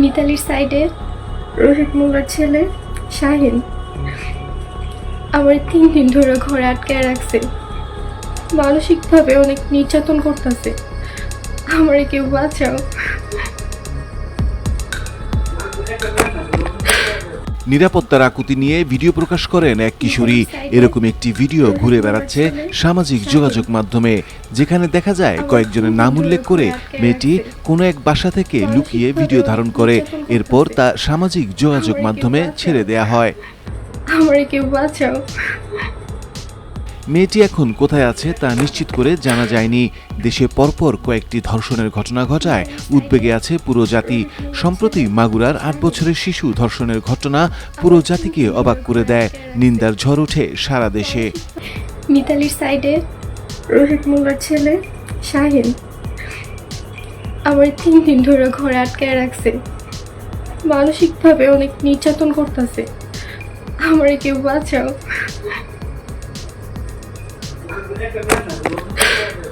মিতালির সাইডে রোহিত মোল্লার ছেলে শাহিন। আমার তিন দিন ধরে ঘরে আটকে রাখছে। মানসিকভাবে অনেক নির্যাতন করতেছে। আমার কেউ বাঁচাও। নিরাপত্তার আকুতি নিয়ে ভিডিও প্রকাশ করেন এক কিশোরী। এরকম একটি ভিডিও ঘুরে বেড়াচ্ছে সামাজিক যোগাযোগ মাধ্যমে, যেখানে দেখা যায় কয়েকজনের নাম উল্লেখ করে মেয়েটি কোনো এক বাসা থেকে লুকিয়ে ভিডিও ধারণ করে। এরপর তা সামাজিক যোগাযোগ মাধ্যমে ছেড়ে দেয়া হয়। কেউ মেয়েটি এখন কোথায় আছে তা নিশ্চিত করে জানা যায়নি। দেশে পরপর কয়েকটি ধর্ষণের ঘটনা ঘটায়। উদ্বেগে আছে পুরো জাতি। সম্প্রতি মাগুরার আট বছরের শিশু ধর্ষণের ঘটনা পুরো জাতিকে অবাক করে দেয়। নিন্দার ঝড় ওঠে সারা দেশে। মিতালির সাইডে রোহিত মোল্লার ছেলে শাহিন। আমার তিন দিন ধরে ঘরে আটকায় রাখছে। মানসিকভাবে অনেক নির্যাতন করতেছে। আমারে কেউ বাঁচাও। C'est is the extra method, it.